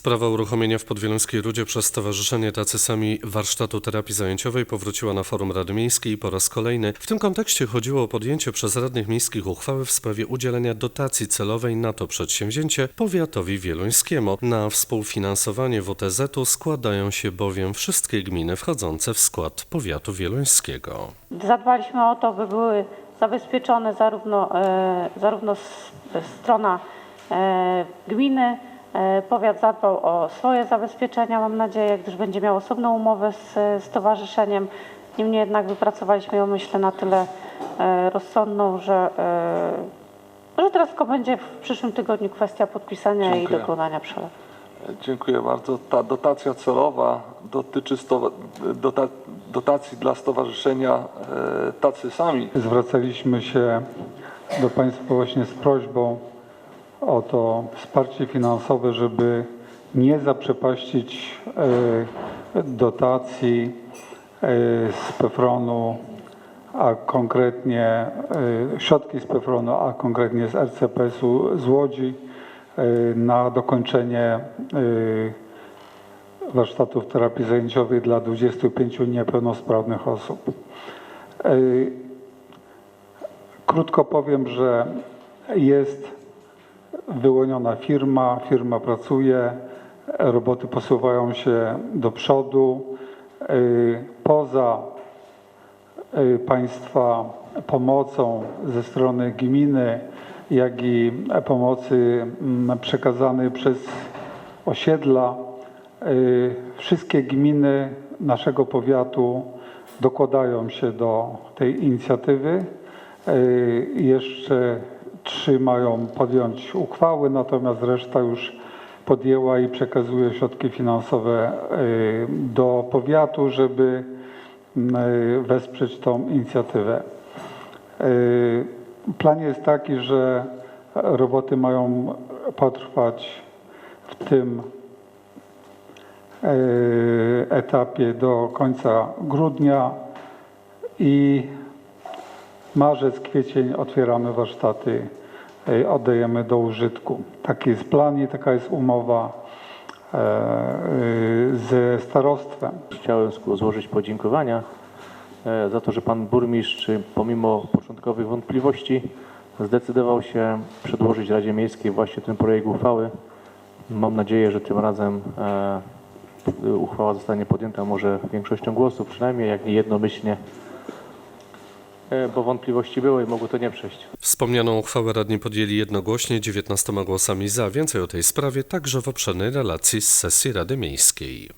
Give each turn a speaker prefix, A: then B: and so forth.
A: Sprawa uruchomienia w Podwieluńskiej Rudzie przez Stowarzyszenie Tacy Sami warsztatu terapii zajęciowej powróciła na forum Rady Miejskiej po raz kolejny. W tym kontekście chodziło o podjęcie przez radnych miejskich uchwały w sprawie udzielenia dotacji celowej na to przedsięwzięcie powiatowi wieluńskiemu. Na współfinansowanie WTZ-u składają się bowiem wszystkie gminy wchodzące w skład powiatu wieluńskiego.
B: Zadbaliśmy o to, by były zabezpieczone zarówno, e, zarówno s- strona e, gminy, powiat zadbał o swoje zabezpieczenia, mam nadzieję, gdyż będzie miał osobną umowę z e, stowarzyszeniem. Niemniej jednak wypracowaliśmy ją, myślę, na tyle e, rozsądną, że, e, że teraz tylko będzie w przyszłym tygodniu kwestia podpisania
C: Dziękuję.
B: i dokonania przelewu.
C: Dziękuję bardzo. Ta dotacja celowa dotyczy dota- dotacji dla Stowarzyszenia e, Tacy Sami.
D: Zwracaliśmy się do Państwa właśnie z prośbą o to wsparcie finansowe, żeby nie zaprzepaścić e, dotacji e, z PFRON-u, a konkretnie e, środki z PFRON-u, a konkretnie z RCPS-u z Łodzi na dokończenie warsztatów terapii zajęciowej dla 25 niepełnosprawnych osób. Krótko powiem, że jest wyłoniona firma, firma pracuje, roboty posuwają się do przodu. Y, Poza y, państwa pomocą ze strony gminy, jak i pomocy mm, przekazanej przez osiedla, y, wszystkie gminy naszego powiatu dokładają się do tej inicjatywy. Jeszcze trzy mają podjąć uchwały, natomiast reszta już podjęła i przekazuje środki finansowe y, do powiatu, żeby y, wesprzeć tą inicjatywę. Y, Plan jest taki, że roboty mają potrwać w tym etapie do końca grudnia i marzec, kwiecień otwieramy warsztaty, oddajemy do użytku. Taki jest plan i taka jest umowa ze starostwem.
E: Chciałem złożyć podziękowania e, za to, że pan burmistrz y, pomimo początkowych wątpliwości zdecydował się przedłożyć Radzie Miejskiej właśnie ten projekt uchwały. Mam nadzieję, że tym razem e, uchwała zostanie podjęta może większością głosów przynajmniej, jak nie jednomyślnie, bo wątpliwości były i mogło to nie przejść.
A: Wspomnianą uchwałę radni podjęli jednogłośnie 19 głosami za. Więcej o tej sprawie także w obszernej relacji z sesji Rady Miejskiej.